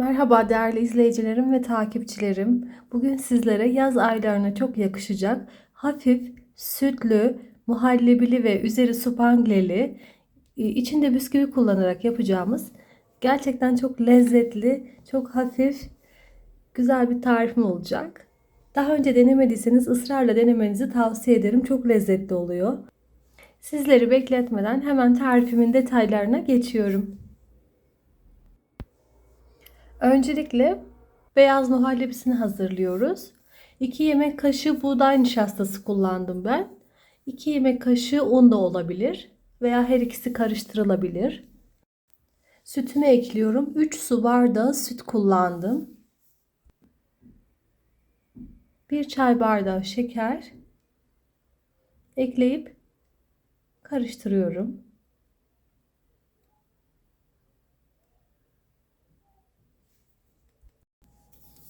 Merhaba değerli izleyicilerim ve takipçilerim. Bugün sizlere yaz aylarına çok yakışacak hafif sütlü, muhallebili ve üzeri supangleli e, içinde bisküvi kullanarak yapacağımız gerçekten çok lezzetli, çok hafif, güzel bir tarifim olacak. Daha önce denemediyseniz ısrarla denemenizi tavsiye ederim. Çok lezzetli oluyor. Sizleri bekletmeden hemen tarifimin detaylarına geçiyorum. Öncelikle beyaz muhallebisini hazırlıyoruz. 2 yemek kaşığı buğday nişastası kullandım ben. 2 yemek kaşığı un da olabilir veya her ikisi karıştırılabilir. Sütümü ekliyorum. 3 su bardağı süt kullandım. 1 çay bardağı şeker ekleyip karıştırıyorum.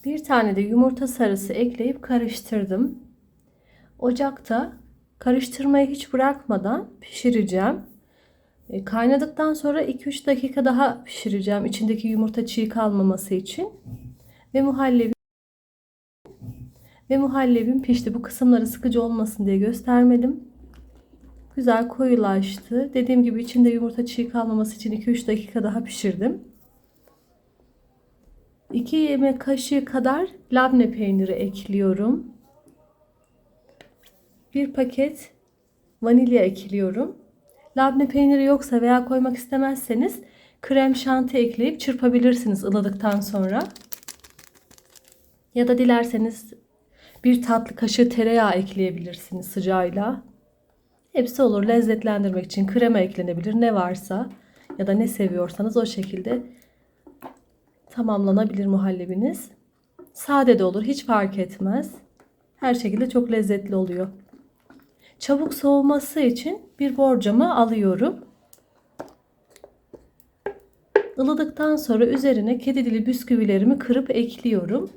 Bir tane de yumurta sarısı ekleyip karıştırdım. Ocakta karıştırmayı hiç bırakmadan pişireceğim. E, kaynadıktan sonra 2-3 dakika daha pişireceğim içindeki yumurta çiğ kalmaması için. Ve muhallebi ve muhallebim pişti. Bu kısımları sıkıcı olmasın diye göstermedim. Güzel koyulaştı. Dediğim gibi içinde yumurta çiğ kalmaması için 2-3 dakika daha pişirdim. 2 yemek kaşığı kadar labne peyniri ekliyorum. 1 paket vanilya ekliyorum. Labne peyniri yoksa veya koymak istemezseniz krem şanti ekleyip çırpabilirsiniz ılıdıktan sonra. Ya da dilerseniz bir tatlı kaşığı tereyağı ekleyebilirsiniz sıcağıyla. Hepsi olur lezzetlendirmek için krema eklenebilir ne varsa ya da ne seviyorsanız o şekilde tamamlanabilir muhallebiniz. Sade de olur hiç fark etmez. Her şekilde çok lezzetli oluyor. Çabuk soğuması için bir borcamı alıyorum. Ilıdıktan sonra üzerine kedi dili bisküvilerimi kırıp ekliyorum.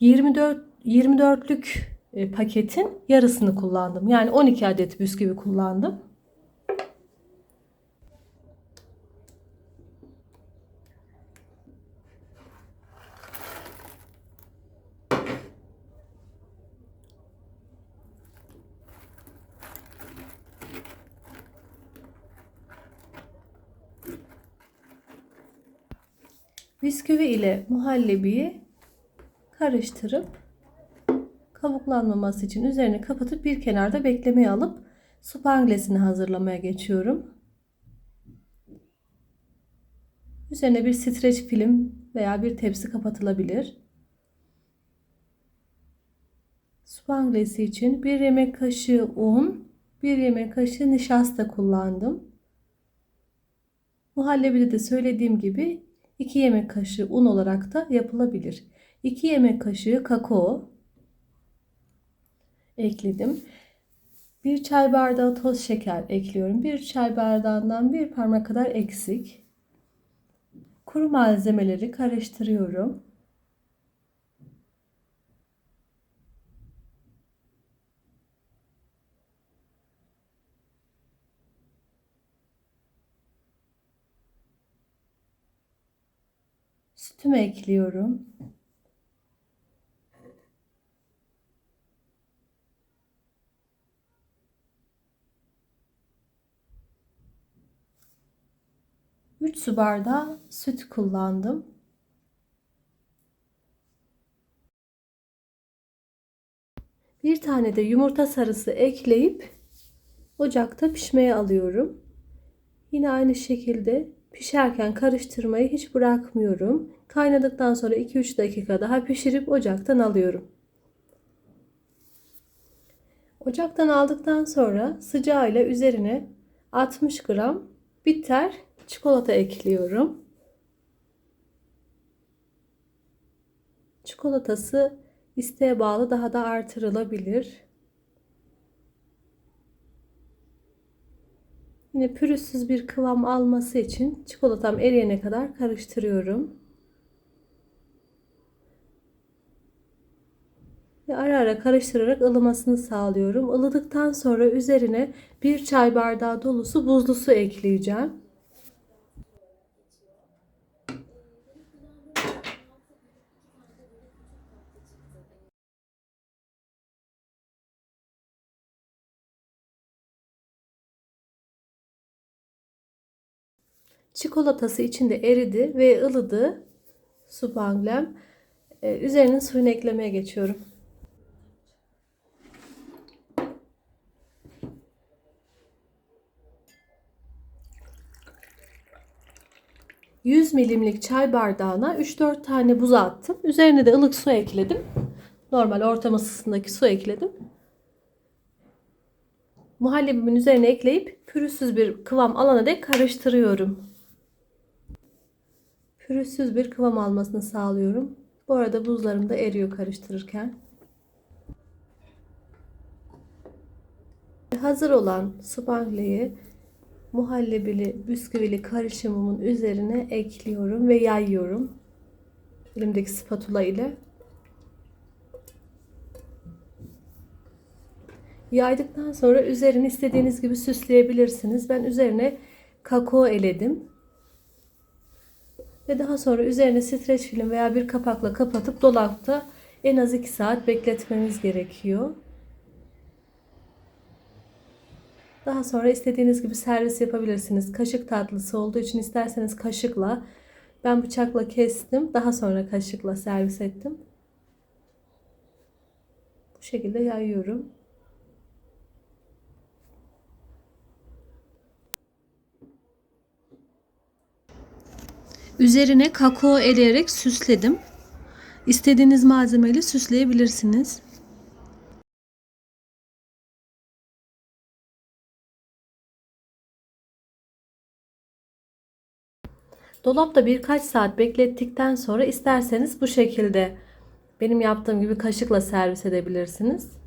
24 24'lük e, paketin yarısını kullandım. Yani 12 adet bisküvi kullandım. Bisküvi ile muhallebiyi karıştırıp kabuklanmaması için üzerine kapatıp bir kenarda beklemeye alıp supanglesini hazırlamaya geçiyorum. Üzerine bir streç film veya bir tepsi kapatılabilir. Supanglesi için bir yemek kaşığı un, bir yemek kaşığı nişasta kullandım. Muhallebide de söylediğim gibi 2 yemek kaşığı un olarak da yapılabilir. 2 yemek kaşığı kakao ekledim. 1 çay bardağı toz şeker ekliyorum. 1 çay bardağından bir parmak kadar eksik. Kuru malzemeleri karıştırıyorum. Sütümü ekliyorum. Üç su bardağı süt kullandım. Bir tane de yumurta sarısı ekleyip ocakta pişmeye alıyorum. Yine aynı şekilde Pişerken karıştırmayı hiç bırakmıyorum. Kaynadıktan sonra 2-3 dakika daha pişirip ocaktan alıyorum. Ocaktan aldıktan sonra sıcağıyla üzerine 60 gram bitter çikolata ekliyorum. Çikolatası isteğe bağlı daha da artırılabilir. Yine pürüzsüz bir kıvam alması için çikolatam eriyene kadar karıştırıyorum. Ve ara ara karıştırarak ılımasını sağlıyorum. Ilıdıktan sonra üzerine bir çay bardağı dolusu buzlu su ekleyeceğim. Çikolatası içinde eridi ve ılıdı. Supanglem. Ee, üzerinin suyunu eklemeye geçiyorum. ...100 milimlik çay bardağına 3-4 tane buz attım. Üzerine de ılık su ekledim. Normal ortam ısısındaki su ekledim. Muhallebimin üzerine ekleyip pürüzsüz bir kıvam alana dek karıştırıyorum. Pürüzsüz bir kıvam almasını sağlıyorum. Bu arada buzlarım da eriyor karıştırırken. Hazır olan spangleyi muhallebili bisküvili karışımımın üzerine ekliyorum ve yayıyorum. Elimdeki spatula ile. Yaydıktan sonra üzerini istediğiniz gibi süsleyebilirsiniz. Ben üzerine kakao eledim. Ve daha sonra üzerine streç film veya bir kapakla kapatıp dolapta en az 2 saat bekletmemiz gerekiyor. Daha sonra istediğiniz gibi servis yapabilirsiniz. Kaşık tatlısı olduğu için isterseniz kaşıkla ben bıçakla kestim. Daha sonra kaşıkla servis ettim. Bu şekilde yayıyorum. Üzerine kakao eleyerek süsledim. İstediğiniz malzemeyle süsleyebilirsiniz. Dolapta birkaç saat beklettikten sonra isterseniz bu şekilde benim yaptığım gibi kaşıkla servis edebilirsiniz.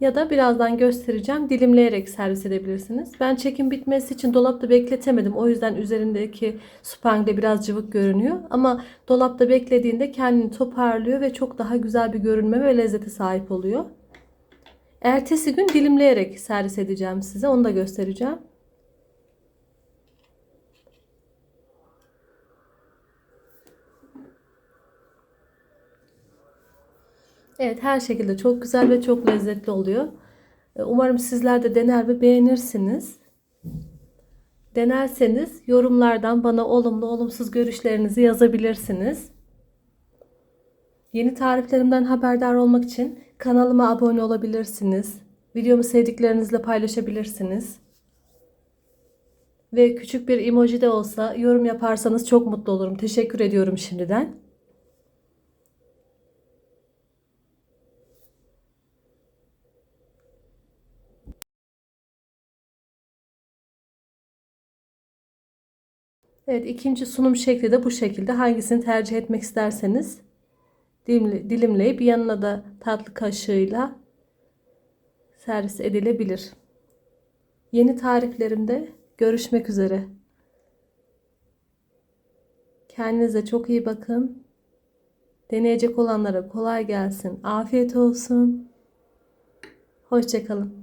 Ya da birazdan göstereceğim dilimleyerek servis edebilirsiniz. Ben çekim bitmesi için dolapta bekletemedim. O yüzden üzerindeki spangle biraz cıvık görünüyor. Ama dolapta beklediğinde kendini toparlıyor ve çok daha güzel bir görünme ve lezzete sahip oluyor. Ertesi gün dilimleyerek servis edeceğim size. Onu da göstereceğim. Evet her şekilde çok güzel ve çok lezzetli oluyor. E, Umarım sizler de dener ve beğenirsiniz. Denerseniz yorumlardan bana olumlu olumsuz görüşlerinizi yazabilirsiniz. Yeni tariflerimden haberdar olmak için kanalıma abone olabilirsiniz. Videomu sevdiklerinizle paylaşabilirsiniz. Ve küçük bir emoji de olsa yorum yaparsanız çok mutlu olurum. Teşekkür ediyorum şimdiden. Evet ikinci sunum şekli de bu şekilde. Hangisini tercih etmek isterseniz dilimle, dilimleyip yanına da tatlı kaşığıyla servis edilebilir. Yeni tariflerimde görüşmek üzere. Kendinize çok iyi bakın. Deneyecek olanlara kolay gelsin. Afiyet olsun. Hoşçakalın.